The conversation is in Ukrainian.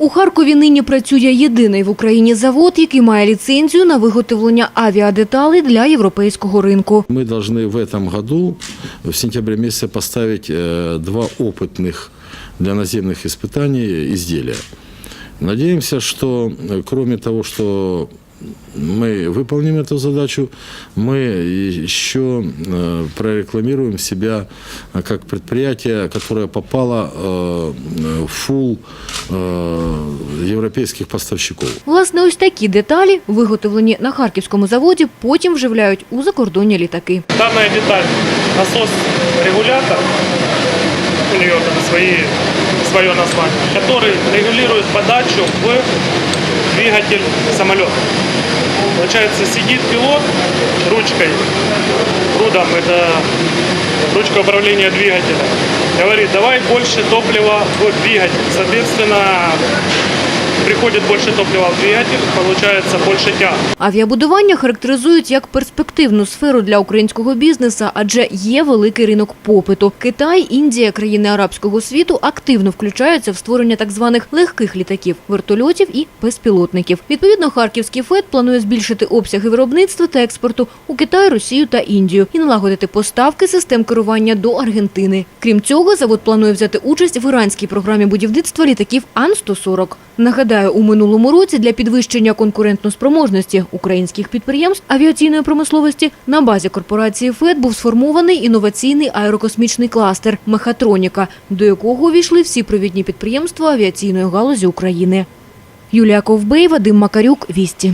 У Харкові нині працює єдиний в Україні завод, який має ліцензію на виготовлення авіадеталей для європейського ринку. Мы должны в этом году, в сентябре месяце, поставить э, два опытных для наземных испытаний изделия. Надеемся, что э, кроме того, что мы выполним эту задачу, мы еще э, прорекламируем себя э, как предприятие, которое попало э, в фул э, европейских поставщиков. Власне, ось такі деталі, виготовлені на харківському заводі, потім вживляють у закордонні літаки. Данная деталь насос-регулятор, у нее там свои, свое название, который регулирует подачу в двигатель самолета. Получается, сидит пилот ручкой, рудом, это ручка управления двигателя, говорит, давай больше топлива в двигатель. Соответственно, приходит больше топлива в двигатель, получается больше тяг. Авіабудування характеризують як перспективну сферу для українського бізнесу, адже є великий ринок попиту. Китай, Індія, країни арабського світу активно включаються в створення так званих легких літаків, вертольотів і безпілотників. Відповідно, харківський ФЕД планує збільшити обсяги виробництва та експорту у Китай, Росію та Індію і налагодити поставки систем керування до Аргентини. Крім цього, завод планує взяти участь в іранській програмі будівництва літаків Ан-140. Нагадаю, у минулому році для підвищення конкурентноспроможності українських підприємств авіаційної промисловості на базі корпорації ФЕД був сформований інноваційний аерокосмічний кластер «Мехатроніка», до якого увійшли всі провідні підприємства авіаційної галузі України. Юлія Ковбей, Вадим Макарюк, Вісті.